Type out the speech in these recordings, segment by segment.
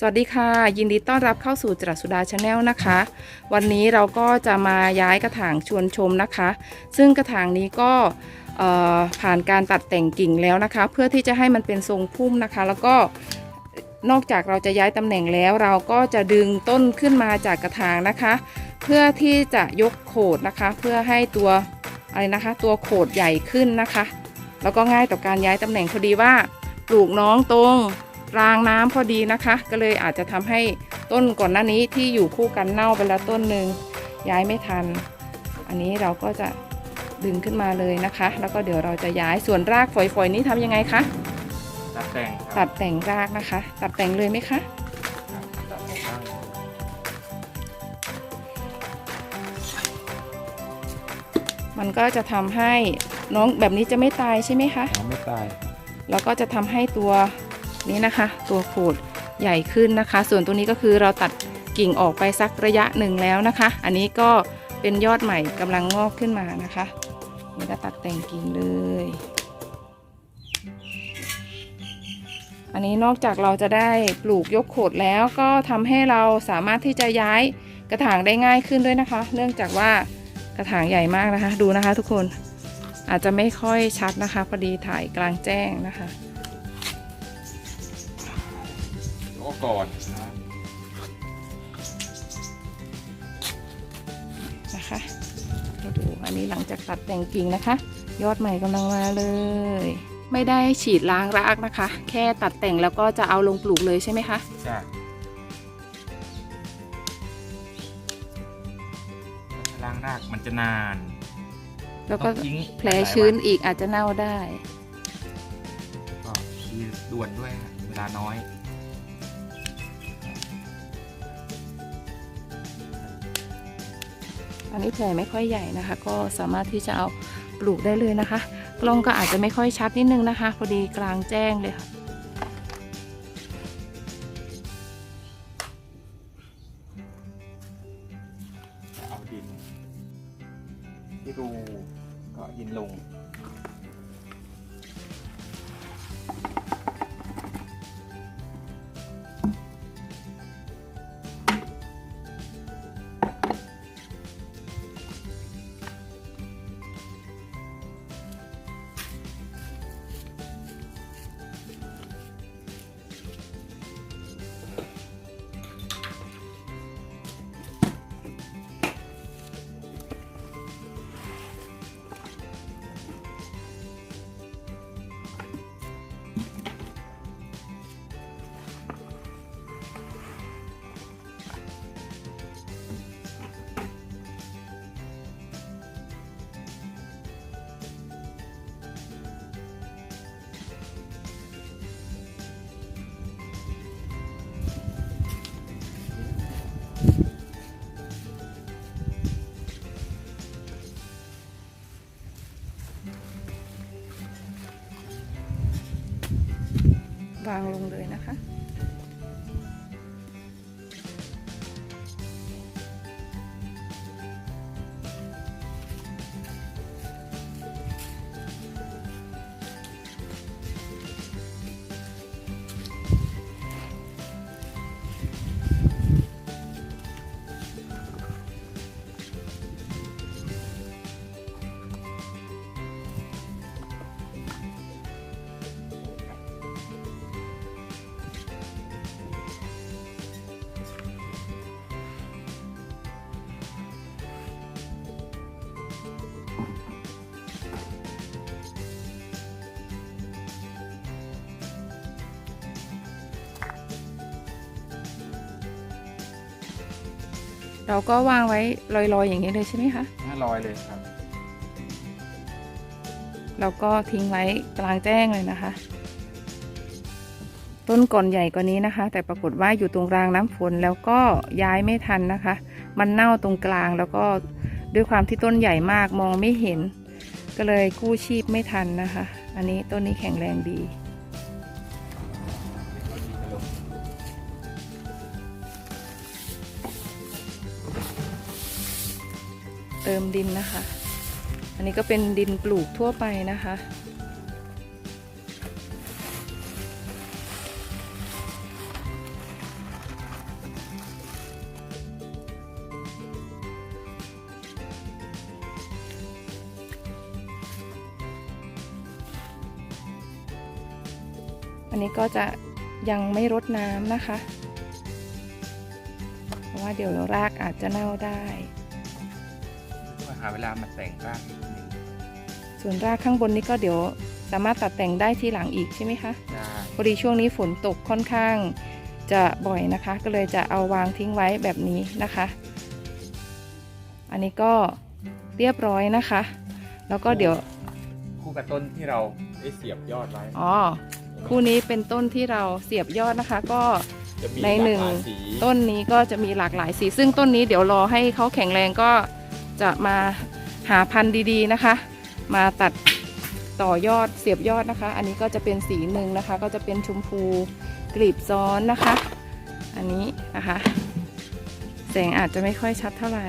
สวัสดีค่ะ ยินดีต้อนรับเข้าสู่จรัสสุดาชาแนลนะคะ วันนี้เราก็จะมาย้ายกระถางชวนชมนะคะ ซึ่งกระถางนี้ก็ผ่านการตัดแต่งกิ่งแล้วนะคะ เพื่อที่จะให้มันเป็นทรงพุ่มนะคะ แล้วก็นอกจากเราจะย้ายตำแหน่งแล้ว เราก็จะดึงต้นขึ้นมาจากกระถางนะคะ เพื่อที่จะยกโขดนะคะ เพื่อให้ตัวอะไรนะคะ ตัวโขดใหญ่ขึ้นนะคะ แล้วก็ง่ายต่อการย้ายตำแหน่งพอดีว่าปลูกน้องตรง รางน้ำพอดีนะคะ ก็เลยอาจจะทำให้ต้นก่อนหน้านี้ที่อยู่คู่กันเน่าไปแล้วต้นหนึ่งย้ายไม่ทัน อันนี้เราก็จะดึงขึ้นมาเลยนะคะ แล้วก็เดี๋ยวเราจะย้ายส่วนรากฝอยๆนี้ทำยังไงคะตัดแต่งคตัรับดแต่งรากนะคะ ตัดแต่งเลยไหมคะตัดแต่งบ้างมันก็จะทำให้น้องแบบนี้จะไม่ตายใช่ไหมคะอ๋อไม่ตาย แล้วก็จะทำให้ตัว นี้นะคะ ตัวโขดใหญ่ขึ้นนะคะ ส่วนตัวนี้ก็คือเราตัดกิ่งออกไปสักระยะหนึ่งแล้วนะคะ อันนี้ก็เป็นยอดใหม่กำลังงอกขึ้นมานะคะนี่ก็ตัดแต่งกิ่งเลย อันนี้นอกจากเราจะได้ปลูกยกโขดแล้วก็ทำให้เราสามารถที่จะย้ายกระถางได้ง่ายขึ้นด้วยนะคะ เนื่องจากว่ากระถางใหญ่มากนะคะ ดูนะคะทุกคนอาจจะไม่ค่อยชัดนะคะพอดีถ่ายกลางแจ้งนะคะ โอ้ก่อนนะคะให้ดูอันนี้หลังจากตัดแต่งกิ่งนะคะ ยอดใหม่กำลังมาเลย ไม่ได้ฉีดล้างรากนะคะ แค่ตัดแต่งแล้วก็จะเอาลงปลูกเลยใช่ไหมคะจ้ะล้างรากมันจะนาน แล้วก็ทิ้งแผลชื้นอีกอาจจะเน่าได้ก็คือด่วนด้วยเวลาน้อย อนนี้แผลไม่ค่อยใหญ่นะคะ ก็สามารถที่จะเอาปลูกได้เลยนะคะ กล้องก็อาจจะไม่ค่อยชัดนิดนึงนะคะ พอดีกลางแจ้งเลยค่ะเอาดินที่รูก็ยินลงางลงเลยนะคะ เราก็วางไว้ลอยๆอย่างนี้เลยใช่ไหมคะหน้าลอยเลยครับเราก็ทิ้งไว้กลางแจ้งเลยนะคะ ต้นก่อนใหญ่กว่านี้นะคะ แต่ปรากฏว่าอยู่ตรงรางน้ำฝนแล้วก็ย้ายไม่ทันนะคะ มันเน่าตรงกลางแล้วก็ด้วยความที่ต้นใหญ่มากมองไม่เห็น ก็เลยกู้ชีพไม่ทันนะคะ อันนี้ต้นนี้แข็งแรงดี เติมดินนะคะ อันนี้ก็เป็นดินปลูกทั่วไปนะคะ อันนี้ก็จะยังไม่รดน้ำนะคะ เพราะว่าเดี๋ยวรากอาจจะเน่าได้ หาเวลามาแต่งรากอีกหนึ่งส่วนรากข้างบนนี้ก็เดี๋ยวสามารถตัดแต่งได้ทีหลังอีกใช่ไหมคะได้พอดีช่วงนี้ฝนตกค่อนข้างจะบ่อยนะคะ ก็เลยจะเอาวางทิ้งไว้แบบนี้นะคะ อันนี้ก็เรียบร้อยนะคะ แล้วก็เดี๋ยวคู่กับต้นที่เราได้เสียบยอดไว้อ๋อคู่นี้เป็นต้นที่เราเสียบยอดนะคะ ก็จะมีในหนึ่งลากลายสีต้นนี้ก็จะมีหลากหลายสี ซึ่งต้นนี้เดี๋ยวรอให้เขาแข็งแรงก็ จะมาหาพันธุ์ดีๆนะคะ มาตัดต่อยอดเสียบยอดนะคะ อันนี้ก็จะเป็นสีหนึ่งนะคะ ก็จะเป็นชมพูกลีบซ้อนนะคะ อันนี้นะคะ แสงอาจจะไม่ค่อยชัดเท่าไหร่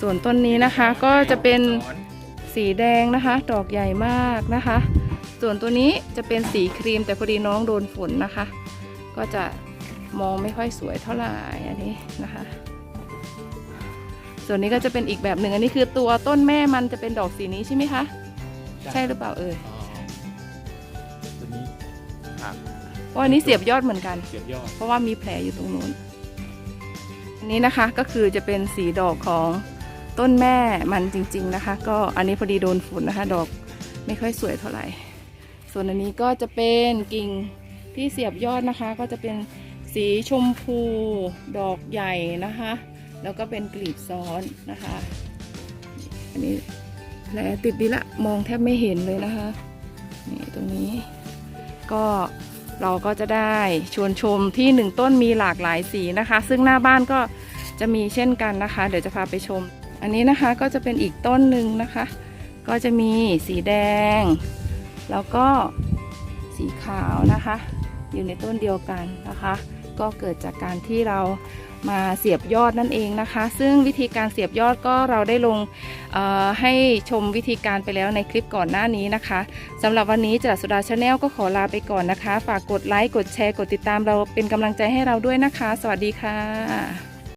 ส่วนต้นนี้นะคะก็จะเป็นซ้อนสีแดงนะคะ ดอกใหญ่มากนะคะ ส่วนตัวนี้จะเป็นสีครีมแต่พอดีน้องโดนฝนนะคะ ก็จะมองไม่ค่อยสวยเท่าไหร่อันนี้นะคะ ส่วนนี้ก็จะเป็นอีกแบบหนึ่งอันนี้คือตัวต้นแม่มันจะเป็นดอกสีนี้ใช่ไหมคะ ใช่หรือเปล่าเอ่ยอ๋อตัวนี้ครับเพราะอันนี้เสียบยอดเหมือนกัน เสียบยอด เพราะว่ามีแผลอยู่ตรงนู้นอันนี้นะคะก็คือจะเป็นสีดอกของต้นแม่มันจริง ๆนะคะ ก็อันนี้พอดีโดนฝุ่นนะคะ ดอกไม่ค่อยสวยเท่าไหร่ ส่วนอันนี้ก็จะเป็นกิ่งที่เสียบยอดนะคะ ก็จะเป็นสีชมพูดอกใหญ่นะคะ แล้วก็เป็นกลีบซ้อนนะคะ อันนี้แผลติดดีละมองแทบไม่เห็นเลยนะคะ นี่ตรงนี้ ก็เราก็จะได้ชวนชมที่หนึ่งต้นมีหลากหลายสีนะคะ ซึ่งหน้าบ้านก็จะมีเช่นกันนะคะ เดี๋ยวจะพาไปชม อันนี้นะคะก็จะเป็นอีกต้นหนึ่งนะคะ ก็จะมีสีแดง แล้วก็สีขาวนะคะ อยู่ในต้นเดียวกันนะคะ ก็เกิดจากการที่เรา มาเสียบยอดนั่นเองนะคะ ซึ่งวิธีการเสียบยอดก็เราได้ลงให้ชมวิธีการไปแล้วในคลิปก่อนหน้านี้นะคะสำหรับวันนี้จรัสสุดาชาแนลก็ขอลาไปก่อนนะคะ ฝากกดไลค์กดแชร์กดติดตามเราเป็นกำลังใจให้เราด้วยนะคะ สวัสดีค่ะ